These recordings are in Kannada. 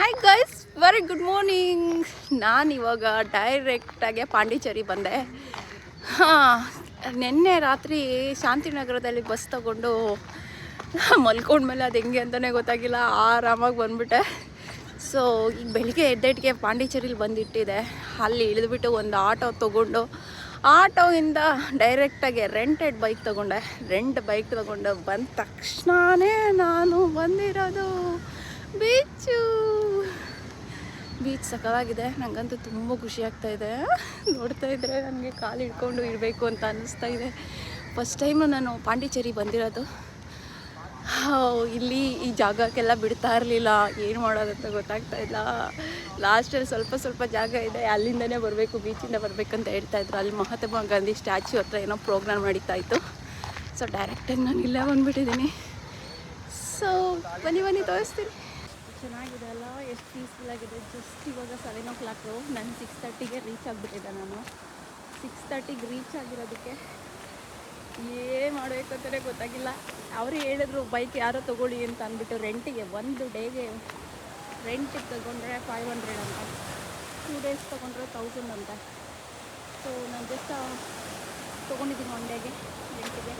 Hi guys very good morning ನಾನು ಇವಾಗ ಡೈರೆಕ್ಟಾಗಿ ಪಾಂಡಿಚೇರಿ ಬಂದೆ. ಹಾಂ, ನಿನ್ನೆ ರಾತ್ರಿ ಶಾಂತಿನಗರದಲ್ಲಿ ಬಸ್ ತಗೊಂಡು ಮಲ್ಕೊಂಡ್ಮೇಲೆ ಅದು ಹೆಂಗೆ ಅಂತಲೇ ಗೊತ್ತಾಗಿಲ್ಲ, ಆರಾಮಾಗಿ ಬಂದ್ಬಿಟ್ಟೆ. ಸೊ ಈಗ ಬೆಳಿಗ್ಗೆ ಎದ್ದೆಟ್ಗೆ ಪಾಂಡಿಚೇರಿಲಿ ಬಂದಿಟ್ಟಿದೆ. ಅಲ್ಲಿ ಇಳಿದ್ಬಿಟ್ಟು ಒಂದು ಆಟೋ ತೊಗೊಂಡು ಆಟೋಯಿಂದ ಡೈರೆಕ್ಟಾಗಿ ರೆಂಟೆಡ್ ಬೈಕ್ ತೊಗೊಂಡೆ. ರೆಂಟ್ ಬೈಕ್ ತೊಗೊಂಡು ಬಂದ ತಕ್ಷಣವೇ ನಾನು ಬಂದಿರೋದು ಬೀಚು ಬೀಚ್ ಸಕಲಾಗಿದೆ. ನನಗಂತೂ ತುಂಬ ಖುಷಿ ಇದೆ. ನೋಡ್ತಾ ಇದ್ರೆ ನನಗೆ ಕಾಲು ಹಿಡ್ಕೊಂಡು ಇರಬೇಕು ಅಂತ ಅನ್ನಿಸ್ತಾ ಇದೆ. ಫಸ್ಟ್ ಟೈಮು ನಾನು ಪಾಂಡಿಚೇರಿ ಬಂದಿರೋದು. ಇಲ್ಲಿ ಈ ಜಾಗಕ್ಕೆಲ್ಲ ಬಿಡ್ತಾ ಇರಲಿಲ್ಲ. ಏನು ಮಾಡೋದಂತ ಗೊತ್ತಾಗ್ತಾ ಇಲ್ಲ. ಲಾಸ್ಟಲ್ಲಿ ಸ್ವಲ್ಪ ಸ್ವಲ್ಪ ಜಾಗ ಇದೆ. ಅಲ್ಲಿಂದನೇ ಬರಬೇಕು ಬೀಚಿಂದ ಬರಬೇಕಂತ ಹೇಳ್ತಾ ಇದ್ರು. ಅಲ್ಲಿ ಮಹಾತ್ಮ ಗಾಂಧಿ ಸ್ಟ್ಯಾಚ್ಯೂ ಹತ್ರ ಏನೋ ಪ್ರೋಗ್ರಾಮ್ ನಡೀತಾ ಇತ್ತು. ಸೊ ಡೈರೆಕ್ಟಾಗಿ ನಾನು ಇಲ್ಲೇ ಬಂದುಬಿಟ್ಟಿದ್ದೀನಿ. ಸೊ ಬನ್ನಿ ಬನ್ನಿ, ತೋರಿಸ್ತೀನಿ. ಚೆನ್ನಾಗಿದೆ ಅಲ್ಲ? ಎಷ್ಟು ಪೀಸ್ಫುಲ್ ಆಗಿದೆ. ಜಸ್ಟ್ ಇವಾಗ ಸೆವೆನ್ ಓ ಕ್ಲಾಕು ನಾನು ಸಿಕ್ಸ್ ತರ್ಟಿಗೆ ರೀಚ್ ಆಗಿಬಿಟ್ಟಿದ್ದೆ ನಾನು. ಸಿಕ್ಸ್ ತರ್ಟಿಗೆ ರೀಚ್ ಆಗಿರೋದಕ್ಕೆ ಏನು ಮಾಡಬೇಕು ಅಂತಾರೆ ಗೊತ್ತಾಗಿಲ್ಲ. ಅವರು ಹೇಳಿದ್ರು, ಬೈಕ್ ಯಾರೋ ತೊಗೊಳ್ಳಿ ಅಂತ ಅಂದ್ಬಿಟ್ಟು ರೆಂಟಿಗೆ ಒಂದು ಡೇಗೆ ರೆಂಟಿಗೆ ತಗೊಂಡ್ರೆ ಫೈವ್ ಹಂಡ್ರೆಡ್ ಅಂತ. ಟೂ ಡೇಸ್ ತೊಗೊಂಡ್ರೆ ತೌಸಂಡ್ ಅಂತ. ಸೊ ನಾನು ಜಸ್ಟ್ ತೊಗೊಂಡಿದ್ದೀನಿ ಒನ್ ಡೇಗೆ ರೆಂಟಿಗೆ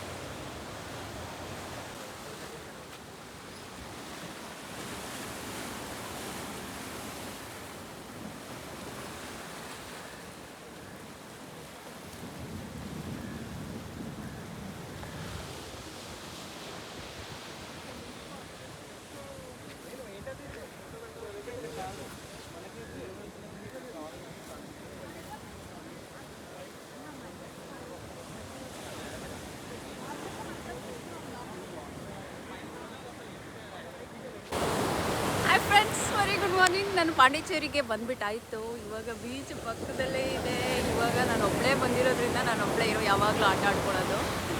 hi friends very good morning ನಾನು ಪಾಂಡಿಚೇರಿಗೆ ಬಂದ್ಬಿಟ್ಟಾಯಿತು. ಇವಾಗ ಬೀಚ್ ಪಕ್ಕದಲ್ಲೇ ಇದೆ. ಇವಾಗ ನಾನು ಒಬ್ಬಳೇ ಬಂದಿರೋದ್ರಿಂದ ನಾನು ಒಬ್ಬಳೇ ಇರೋ ಯಾವಾಗಲೂ ಆಟ ಆಡ್ಕೊಳ್ಳೋದು.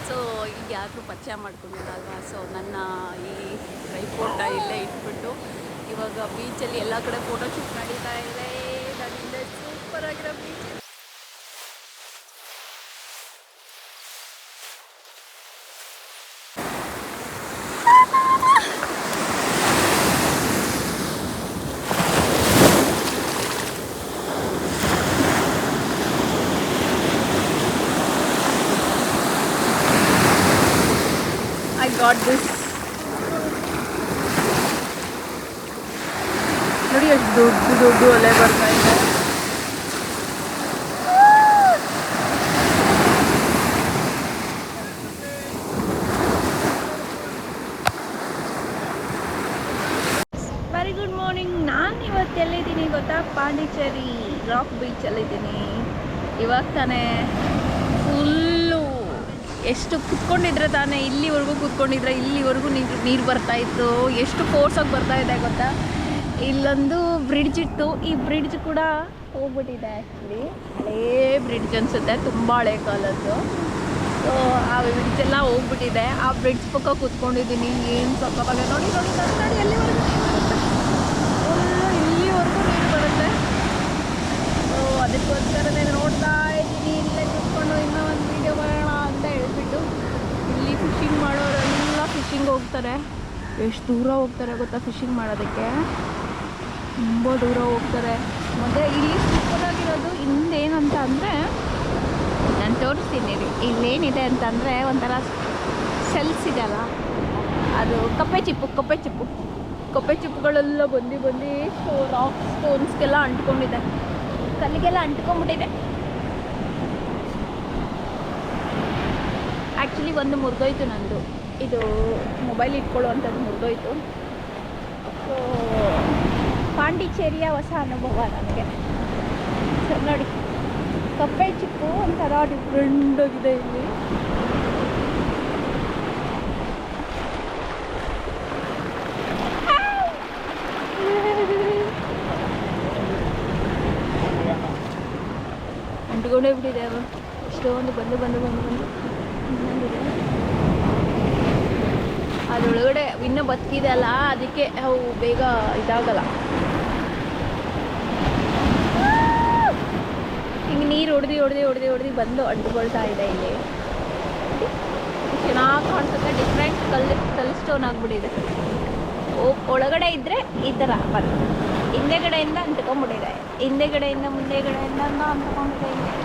ಸೊ ಈಗ ಯಾರು ಪರಿಚಯ ಮಾಡ್ಕೊಂಡಿದ್ದಾಗ ಸೊ ನನ್ನ ಈ ಟ್ರೈಪೋರ್ಟ ಇಲ್ಲೇ ಇಟ್ಬಿಟ್ಟು ಇವಾಗ ಬೀಚಲ್ಲಿ ಎಲ್ಲ ಕಡೆ ಫೋಟೋ ಶೂಟ್ ನಡೀತಾ ಇದೆ. ನನ್ನಿಂದ ಸೂಪರ್ ಆಗಿರೋ ಬೀಚ್ ಗಾಟ್ ದಿಸ್ ನೋಡಿ ಎಷ್ಟು ದೊಡ್ಡ ದೊಡ್ಡ ಅಲೆ ಬರ್ತಾ ಇದೆ ವೆರಿ ಗುಡ್ ಮಾರ್ನಿಂಗ್ ನಾನು ಇವತ್ತು ಎಲ್ಲಿದ್ದೀನಿ ಗೊತ್ತಾ? ಪಾಂಡಿಚೇರಿ ರಾಕ್ ಬೀಚಲ್ಲಿದ್ದೀನಿ ಇವಾಗ ತಾನೇ ಫುಲ್ಲು ಎಷ್ಟು ಕುತ್ಕೊಂಡಿದ್ರೆ ತಾನೇ ಇಲ್ಲಿವರೆಗೂ ಕುತ್ಕೊಂಡಿದ್ರೆ ಇಲ್ಲಿವರೆಗೂ ನೀರು ನೀರು ಬರ್ತಾ ಇತ್ತು, ಎಷ್ಟು ಫೋರ್ಸಾಗಿ ಬರ್ತಾ ಇದೆ ಗೊತ್ತಾ? ಇಲ್ಲೊಂದು ಬ್ರಿಡ್ಜ್ ಇತ್ತು, ಈ ಬ್ರಿಡ್ಜ್ ಕೂಡ ಹೋಗ್ಬಿಟ್ಟಿದೆ ಆ್ಯಕ್ಚುಲಿ ಹಳೇ ಬ್ರಿಡ್ಜ್ ಅನಿಸುತ್ತೆ, ತುಂಬ ಹಳೆ ಕಾಲದ್ದು. ಸೊ ಆ ಬ್ರಿಡ್ಜ್ ಎಲ್ಲ ಹೋಗ್ಬಿಟ್ಟಿದೆ. ಆ ಬ್ರಿಡ್ಜ್ ಪಕ್ಕ ಕೂತ್ಕೊಂಡಿದ್ದೀನಿ, ಏನು ಸ್ವಲ್ಪ ನೋಡಿ ನೋಡಿ ನೋಡಿ ನೋಡಿ, ಎಲ್ಲಿವರೆಗೂ ಇಲ್ಲಿವರೆಗೂ ನೀರು ಬರುತ್ತೆ. ಸೊ ಅದಕ್ಕೋಸ್ಕರನೇ ನೋಡ್ತಾ ಇದ್ದೀನಿ ಇಲ್ಲೇ ಕೂತ್ಕೊಂಡು ಇನ್ನೂ ಒಂದು ವೀಡಿಯೋ ಮಾಡೋಣ ಅಂತ ಹೇಳ್ಬಿಟ್ಟು ಇಲ್ಲಿ ಫಿಶಿಂಗ್ ಮಾಡೋರೆಲ್ಲ ಫಿಶಿಂಗ್ ಹೋಗ್ತಾರೆ. ಎಷ್ಟು ದೂರ ಹೋಗ್ತಾರೆ ಗೊತ್ತಾ ಫಿಶಿಂಗ್ ಮಾಡೋದಕ್ಕೆ? ತುಂಬ ದೂರ ಹೋಗ್ತಾರೆ. ಮತ್ತು ಇಲ್ಲಿ ಸೂಪರಾಗಿರೋದು ಹಿಂದೇನಂತ ಅಂದರೆ, ನಾನು ತೋರಿಸ್ತೀನಿ ಇಲ್ಲೇನಿದೆ ಅಂತಂದರೆ ಒಂಥರ ಸೆಲ್ಸ್ ಇದೆಯಲ್ಲ ಅದು ಕಪ್ಪೆ ಚಿಪ್ಪು ಕಪ್ಪೆ ಚಿಪ್ಪು. ಕಪ್ಪೆ ಚಿಪ್ಪುಗಳೆಲ್ಲ ಬಂದು ಬಂದು ರಾಕ್ ಸ್ಟೋನ್ಸ್ಗೆಲ್ಲ ಅಂಟ್ಕೊಂಡಿದೆ. ಕಲ್ಲಿಗೆಲ್ಲ ಅಂಟ್ಕೊಂಡ್ಬಿಟ್ಟಿದೆ. ಆ್ಯಕ್ಚುಲಿ ಒಂದು ಮುರಿದೋಯ್ತು ನಂದು. ಇದು ಮೊಬೈಲ್ ಇಟ್ಕೊಳ್ಳುವಂಥದ್ದು ಮುರಿದೋಯ್ತು. ಸೊ ಪಾಂಡಿಚೇರಿಯ ಹೊಸ ಅನುಭವ ನನಗೆ ಸರ್ ನೋಡಿ ಕಪ್ಪೆ ಚಿಪ್ಪು ಒಂಥರ ಡಿಫ್ರೆಂಟ್ ಆಗಿದೆ ಇಲ್ಲಿ ಅಂಟ್ಕೊಂಡೇ ಬಿಟ್ಟಿದೆ ಅವ ಇಷ್ಟೊಂದು ಬಂದು ಬಂದು ಬಂದು ಬಂದು. ಅದ್ರೊಳಗಡೆ ಇನ್ನೂ ಬತ್ತಿದೆ ಅಲ್ಲ, ಅದಕ್ಕೆ ಅವು ಬೇಗ ಇದಾಗಲ್ಲ. ಹಿಂಗೆ ನೀರು ಹೊಡೆದು ಹೊಡೆದು ಹೊಡೆದು ಹೊಡೆದು ಬಂದು ಅಂಟ್ಕೊಳ್ತಾ ಇದೆ ಇಲ್ಲಿ. ಚೆನ್ನಾಗಿ ಕಾಣಿಸುತ್ತೆ ಡಿಫ್ರೆಂಟ್ ಕಲ್ಲು ಕಲ್ ಸ್ಟೋನ್ ಆಗಿಬಿಟ್ಟಿದೆ. ಒಳಗಡೆ ಇದ್ದರೆ ಈ ಥರ ಬರುತ್ತೆ ಹಿಂದೆಗಡೆಯಿಂದ ಅಂಟ್ಕೊಂಡ್ಬಿಟ್ಟಿದೆ. ಹಿಂದೆಗಡೆಯಿಂದ ಮುಂದೆಗಡೆಯಿಂದ ಅಂಟ್ಕೊಂಡಿದೆ ಹಿಂಗೆ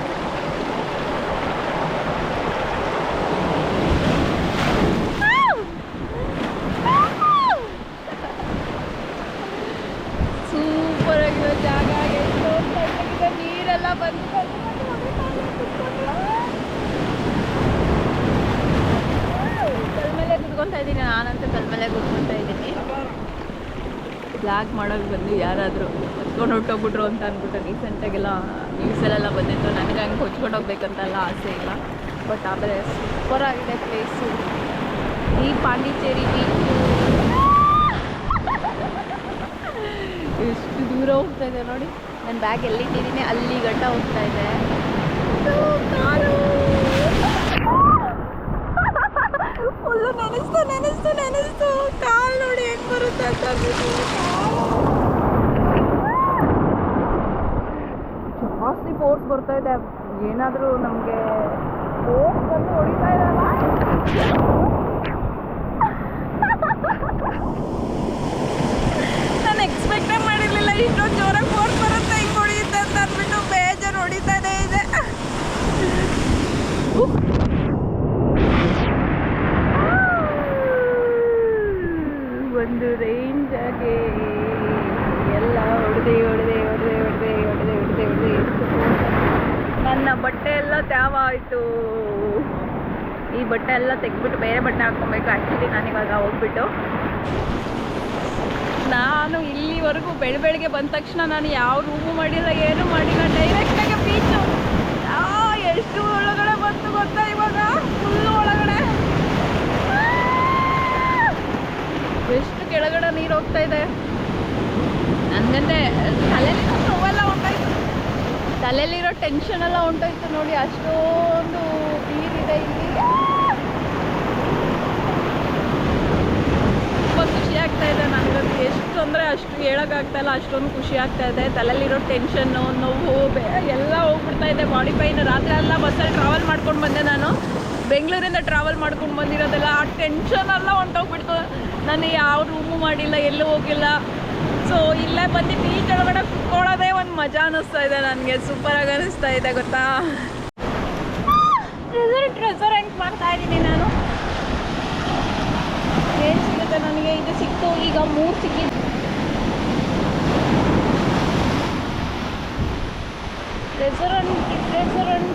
ಸೂಪರ್ ಆಗಿರೋ ಜಾಗ ಎಷ್ಟು ತಣ್ಣಗಿದೆ ನೀರೆಲ್ಲ ಬಂದು ಬಂದು ಬಂದು ಹೊಡಿತಾ ಇದೆ ಕುತ್ಕೊಂಡು. ಕಲ್ ಮೇಲೆ ಕುತ್ಕೊತಾ ಇದ್ದೀನಿ ನಾನಂತೂ ಕಲ್ ಮೇಲೆ ಕುತ್ಕೊತಾ ಇದ್ದೀನಿ ಬ್ಲಾಗ್ ಮಾಡೋಕ್ಕೆ ಬಂದು ಯಾರಾದರೂ ಹೊತ್ಕೊಂಡು ಹೊಟ್ಟೋಗ್ಬಿಟ್ರು ಅಂತ ಅಂದ್ಬಿಟ್ಟು ರೀಸೆಂಟಾಗೆಲ್ಲ ನ್ಯೂಸಲ್ಲೆಲ್ಲ ಬಂದಿತ್ತು. ನನಗೆ ಹಂಗೆ ಹೊಚ್ಕೊಂಡು ಹೋಗ್ಬೇಕಂತೆಲ್ಲ ಆಸೆ ಇಲ್ಲ. ಬಟ್ ಆದರೆ ಸೂಪರ್ ಆಗಿದೆ ಪ್ಲೇಸು ಈ ಪಾಂಡಿಚೇರಿ ಬೀಚು ಎಷ್ಟು ದೂರ ಹೋಗ್ತಾ ಇದೆ ನೋಡಿ. ನನ್ನ ಬ್ಯಾಗ್ ಎಲ್ಲಿಟ್ಟಿದ್ದೀನಿ ಅಲ್ಲಿ ಗಂಟ ಹೋಗ್ತಾ ಇದೆ. ಫುಲ್ಲು ನೆನೆಸ್ತು ನೆನೆಸ್ತು ನೆನೆಸ್ತು. ಕಾಲು ನೋಡಿ ಹೆಂಗ್ ಬರುತ್ತೆ ಅಂತ. ಜಾಸ್ತಿ ಫೋರ್ಸ್ ಬರ್ತಾ ಇದೆ. ಏನಾದರೂ ನಮಗೆ ಫೋರ್ಸ್ ಬಂದು ಹೊಡಿತಾ ಇದಲ್ಲ ನಾನು ಎಕ್ಸ್ಪೆಕ್ಟೇ ಮಾಡಿರಲಿಲ್ಲ ಇಷ್ಟೊಂದು ಜೋರಾಗಿ ಫೋರ್ಸ್ ಬರುತ್ತೆ ಹಿಂಗೆ ಹೊಡಿಯುತ್ತೆ ಅಂತ ಅಂದ್ಬಿಟ್ಟು ಬೇಜಾರು ಹೊಡಿತಾನೆ ಇದೆ ಉಫ್. ಒಂದು ರೇಂಜಾಗೆ ಎಲ್ಲ ಹೊಡೆದೆ ಹೊಡೆದೆ ಹೊಡೆದೆ ಹೊಡೆದೆ ಹೊಡೆದೆ ಹೊಡೆದೆ ಹೊಡೆದೆ ಎಷ್ಟು ನನ್ನ ಎಲ್ಲ ಆಯಿತು ಈ ಬಟ್ಟೆ ಎಲ್ಲ ತೆಗೆದ್ಬಿಟ್ಟು ಬೇರೆ ಬಟ್ಟೆ ಹಾಕ್ಕೊಬೇಕು. ಆ್ಯಕ್ಚುಲಿ ಇವಾಗ ಹೋಗ್ಬಿಟ್ಟು. ನಾನು ಇಲ್ಲಿವರೆಗೂ ಬೆಳ ಬೆಳಗ್ಗೆ ಬಂದ ತಕ್ಷಣ ನಾನು ಯಾವ ರೂಮು ಮಾಡಿಲ್ಲ, ಏನು ಮಾಡಿಲ್ಲ. ಡೈರೆಕ್ಟಾಗಿ ಬೀಚು ಎಷ್ಟು ಒಳಗಡೆ ಬಂತು ಗೊತ್ತಾ ಇವಾಗ? ಫುಲ್ಲು ಒಳಗಡೆ. ಎಷ್ಟು ಕೆಳಗಡೆ ನೀರು ಹೋಗ್ತಾ ಇದೆ? ನನಗಂತೆ ಹೊಂಟೋಯ್ತು ತಲೆಯಲ್ಲಿರೋ ಟೆನ್ಷನ್ ಎಲ್ಲ ಹೊಂಟೋಯ್ತು ನೋಡಿ, ಅಷ್ಟೊಂದು ನೀರಿದೆ ಇಲ್ಲಿ. ತುಂಬ ಖುಷಿ ಆಗ್ತಾ ಇದೆ ನನಗಂತೂ. ಎಷ್ಟು ಅಂದರೆ ಅಷ್ಟು ಹೇಳೋಕ್ಕಾಗ್ತಾ ಇಲ್ಲ, ಅಷ್ಟೊಂದು ಖುಷಿ ಆಗ್ತಾ ಇದೆ. ತಲೆಯಲ್ಲಿರೋ ಟೆನ್ಷನ್ನು ನೋವು ಎಲ್ಲ ಹೋಗ್ಬಿಡ್ತಾ ಇದೆ. ಬಾಡಿ ಪೈನ್ ರಾತ್ರಿ ಎಲ್ಲ ಬಸ್ಸಲ್ಲಿ ಟ್ರಾವೆಲ್ ಮಾಡ್ಕೊಂಡು ಬಂದೆ ನಾನು. ಬೆಂಗಳೂರಿಂದ ಟ್ರಾವೆಲ್ ಮಾಡ್ಕೊಂಡು ಬಂದಿರೋದೆಲ್ಲ ಆ ಟೆನ್ಷನ್ ಎಲ್ಲ ಹೊಂಟೋಗ್ಬಿಡ್ತು ನಾನು ಯಾವ ರೂಮು ಮಾಡಿಲ್ಲ, ಎಲ್ಲೂ ಹೋಗಿಲ್ಲ. ಸೊ ಇಲ್ಲೇ ಬಂದು ಟೀ ಕೆಳಗಡೆ ಕುತ್ಕೊಳ್ಳೋದೇ ಒಂದು ಮಜಾ ಅನ್ನಿಸ್ತಾ ಇದೆ ನನಗೆ. ಸೂಪರಾಗಿ ಅನ್ನಿಸ್ತಾ ಇದೆ, ಗೊತ್ತಾ? ರೆಸಾರ್ಟ್ ರೆಸಾರೆಂಟ್ ಮಾಡ್ತಾ ಇದ್ದೀನಿ ನಾನು. ಏನು ಸಿಗುತ್ತೆ ನನಗೆ? ಇದು ಸಿಕ್ತು, ಈಗ ಮೂರು ಸಿಕ್ಕಿದೆ. ರೆಸಾರೆಂಟ್ ರೆಸಾರೆಂಟ್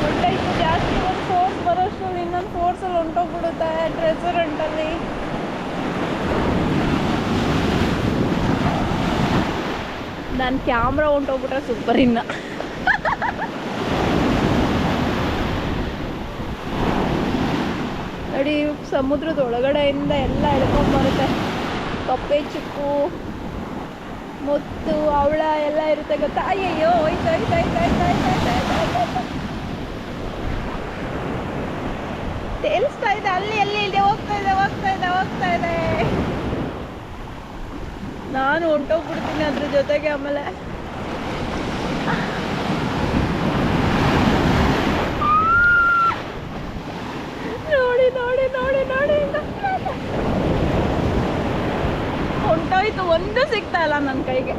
ಹೊಂಟೋಯ್ತು ಜಾಸ್ತಿ ಒಂದು ಫೋರ್ಸ್ ಬರೋಷ್ಟರಲ್ಲಿ ಇನ್ನೊಂದು ಫೋರ್ಸಲ್ಲಿ ಹೊಂಟೋಗ್ಬಿಡುತ್ತೆ ಉಂಟಲ್ಲಿ. ನಾನು ಕ್ಯಾಮ್ರಾ ಹೊಂಟೋಗ್ಬಿಟ್ರೆ ಸೂಪರ್ ಇನ್ನ. ನೋಡಿ ಸಮುದ್ರದ ಒಳಗಡೆಯಿಂದ ಎಲ್ಲ ಎಳ್ಕೊಂಡ್ ಬರುತ್ತೆ. ಕಪ್ಪೆ ಚಿಕ್ಕು, ಮುತ್ತು, ಅವಳ ಎಲ್ಲ ಇರುತ್ತೆ ಗೊತ್ತಾ? ಅಯ್ಯಯ್ಯೋ ಹೋಯ್ತು ಹೋಯ್ತು ಹೋಯ್ತು ಹೋಯ್ತು ಹೋಯ್ತು ಹೋಯ್ತು ಹೋಯ್ತು ಹೋಯ್ತು ಹೋಯ್ತು. ತೇಲಿಸ್ತಾ ಇದೆ, ಅಲ್ಲಿ ಅಲ್ಲಿ, ಇಲ್ಲಿ ಹೋಗ್ತಾ ಇದೆ ಹೋಗ್ತಾ ಇದೆ ಹೋಗ್ತಾ ಇದೆ. ನಾನು ಹೊಂಟೋಗ್ಬಿಡ್ತೀನಿ ಅದ್ರ ಜೊತೆಗೆ ಆಮೇಲೆ. ನೋಡಿ ನೋಡಿ ನೋಡಿ ನೋಡಿ. ಹೊಂಟೋಯ್ತು, ಒಂದು ಸಿಗ್ತಾ ಇಲ್ಲ ನನ್ನ ಕೈಗೆ.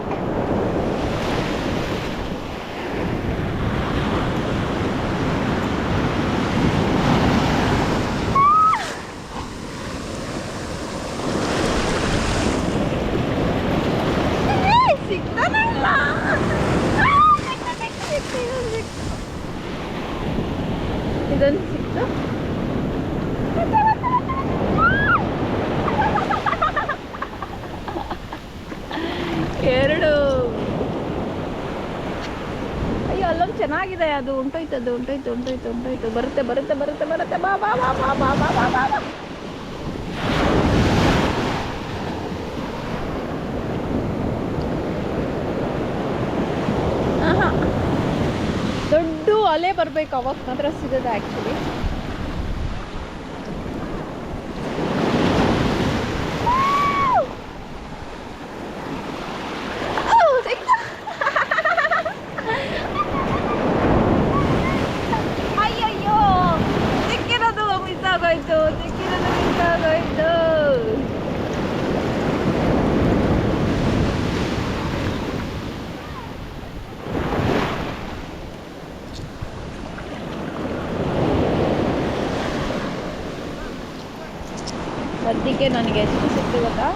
ಇದೊಂದು ಸಿಕ್ತು ಎರಡು. ಅಯ್ಯೋ, ಅಲ್ಲೊಂದು ಚೆನ್ನಾಗಿದೆ ಅದು. ಉಂಟೋಯ್ತು ಅದು, ಉಂಟೋಯ್ತು ಉಂಟೋಯ್ತು ಉಂಟೋಯ್ತು. ಬರುತ್ತೆ ಬರುತ್ತೆ ಬರುತ್ತೆ ಬರುತ್ತೆ. ಬಾ ಬಾ ಬಾ ಬಾ ಬಾ ಬಾ ಬಾ ಬಾ ಬಾ ಆಹಾ. ದೊಡ್ಡ ಅಲೆ ಬರಬೇಕು ಅವಾಗ ಮಾತ್ರ ಸಿಗೋದು ಆ್ಯಕ್ಚುಲಿ ಸದ್ಯಕ್ಕೆ ನನಗೆ ಎಷ್ಟು ಸಿಕ್ತು ಗೊತ್ತಾ?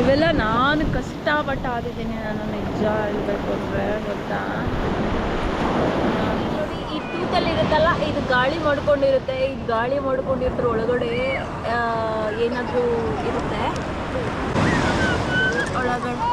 ಇವೆಲ್ಲ ನಾನು ಕಷ್ಟಪಟ್ಟು ಆದಿದ್ದೀನಿ ನಾನು ನಿಜ ಹೇಳ್ಬೇಕು ಅಂದರೆ ಗೊತ್ತಾ ಈ ಟೂತಲ್ಲಿ ಇರುತ್ತಲ್ಲ, ಇದು ಗಾಳಿ ಮಾಡ್ಕೊಂಡಿರುತ್ತೆ. ಈ ಗಾಳಿ ಮಾಡ್ಕೊಂಡಿರ್ತಾರ ಒಳಗಡೆ ಏನಾದರೂ ಇರುತ್ತೆ? ಒಳಗಡೆ.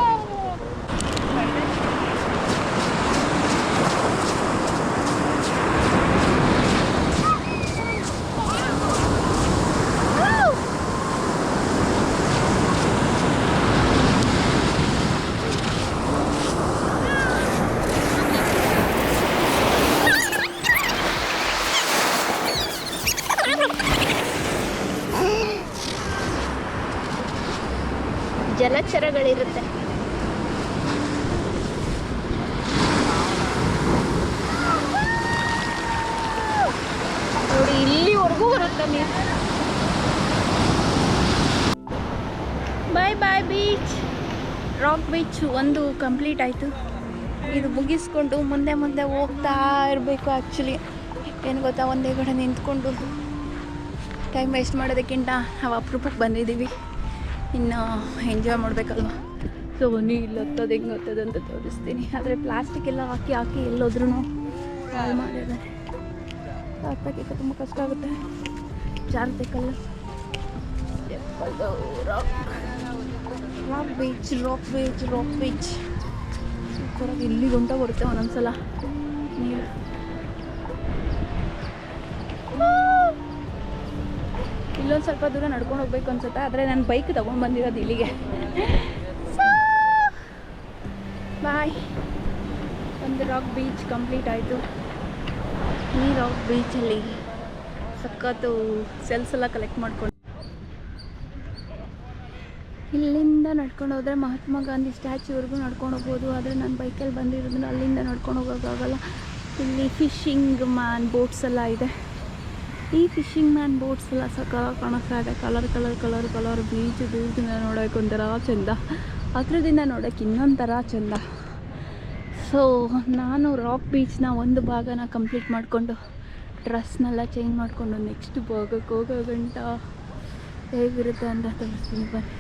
ನೀರು bye bye beach rock beach ಒಂದು ಕಂಪ್ಲೀಟ್ ಆಯಿತು. ಇದು ಮುಗಿಸ್ಕೊಂಡು ಮುಂದೆ ಮುಂದೆ ಹೋಗ್ತಾ ಇರಬೇಕು ಆ್ಯಕ್ಚುಲಿ ಏನು ಗೊತ್ತಾ ಒಂದೇ ಕಡೆ ನಿಂತ್ಕೊಂಡು ಟೈಮ್ ವೇಸ್ಟ್ ಮಾಡೋದಕ್ಕಿಂತ ನಾವು ಅಪರೂಪಕ್ಕೆ ಬಂದಿದ್ದೀವಿ. ಇನ್ನು ಎಂಜಾಯ್ ಮಾಡಬೇಕಲ್ವ? ಸೊ ನೀ ಹತ್ತೋದು ಹೆಂಗೆ ಹತ್ತೋದು ಅಂತ ತೋರಿಸ್ತೀನಿ. ಆದರೆ ಪ್ಲಾಸ್ಟಿಕ್ ಎಲ್ಲ ಹಾಕಿ ಹಾಕಿ ಎಲ್ಲೋದ್ರೂ ಹಾಳು ಮಾಡಿದ್ದಾರೆ. ಹಾಕ್ಬೇಕಿತ್ತು ತುಂಬ ಕಷ್ಟ ಆಗುತ್ತೆ. ಜಾರಬೇಕಲ್ಲ rock beach rock beach rock beach ಸೂಪರಾಗಿ ಇಲ್ಲಿ ಗುಂಟ ಬರುತ್ತೆ ಒಂದೊಂದ್ಸಲ ನೀರು ಇಲ್ಲೊಂದು ಸ್ವಲ್ಪ ದೂರ ನಡ್ಕೊಂಡು ಹೋಗ್ಬೇಕು ಅನ್ಸುತ್ತೆ, ಆದರೆ ನಾನು ಬೈಕ್ ತೊಗೊಂಡು ಬಂದಿರೋದು ಇಲ್ಲಿಗೆ. ಬಾಯ್ ಒಂದು ರಾಕ್ ಬೀಚ್ ಕಂಪ್ಲೀಟ್ ಆಯಿತು. ಈ ರಾಕ್ ಬೀಚಲ್ಲಿ ಸಖತ್ತು ಸೆಲ್ಸ್ ಎಲ್ಲ ಕಲೆಕ್ಟ್ ಮಾಡ್ಕೊಂಡು. ಇಲ್ಲಿಂದ ನಡ್ಕೊಂಡು ಹೋದರೆ ಮಹಾತ್ಮ ಗಾಂಧಿ ಸ್ಟ್ಯಾಚ್ಯೂವರೆಗೂ ನಡ್ಕೊಂಡು ಹೋಗ್ಬೋದು. ಆದರೆ ನಾನು ಬೈಕಲ್ಲಿ ಬಂದಿರೋದ್ರಿಂದ ಅಲ್ಲಿಂದ ನಡ್ಕೊಂಡು ಹೋಗೋಕ್ಕಾಗಲ್ಲ ಇಲ್ಲಿ ಫಿಶಿಂಗ್ ಮ್ಯಾನ್ ಬೋಟ್ಸ್ ಎಲ್ಲ ಇದೆ. ಈ ಫಿಶಿಂಗ್ ಮ್ಯಾನ್ ಬೋಟ್ಸ್ ಎಲ್ಲ ಸಕಾಲ ಕಾಣಿಸ್ತಾ ಇದೆ. Colour colour colour colour beach ದೂರದಿಂದ ನೋಡೋಕೆ ಒಂಥರ ಚೆಂದ. ಹತ್ರದಿಂದ ನೋಡೋಕೆ ಇನ್ನೊಂಥರ ಚೆಂದ. ಸೊ ನಾನು ರಾಕ್ ಬೀಚ್ನ ಒಂದು ಭಾಗನ ಕಂಪ್ಲೀಟ್ ಮಾಡಿಕೊಂಡು ಡ್ರೆಸ್ನೆಲ್ಲ ಚೇಂಜ್ ಮಾಡಿಕೊಂಡು ನೆಕ್ಸ್ಟ್ ಭಾಗಕ್ಕೆ ಹೋಗೋ ಗಂಟ ಹೇಗಿರುತ್ತೆ ಅಂತ ತೋರಿಸ್ತೀನಿ ಬನ್ನಿ.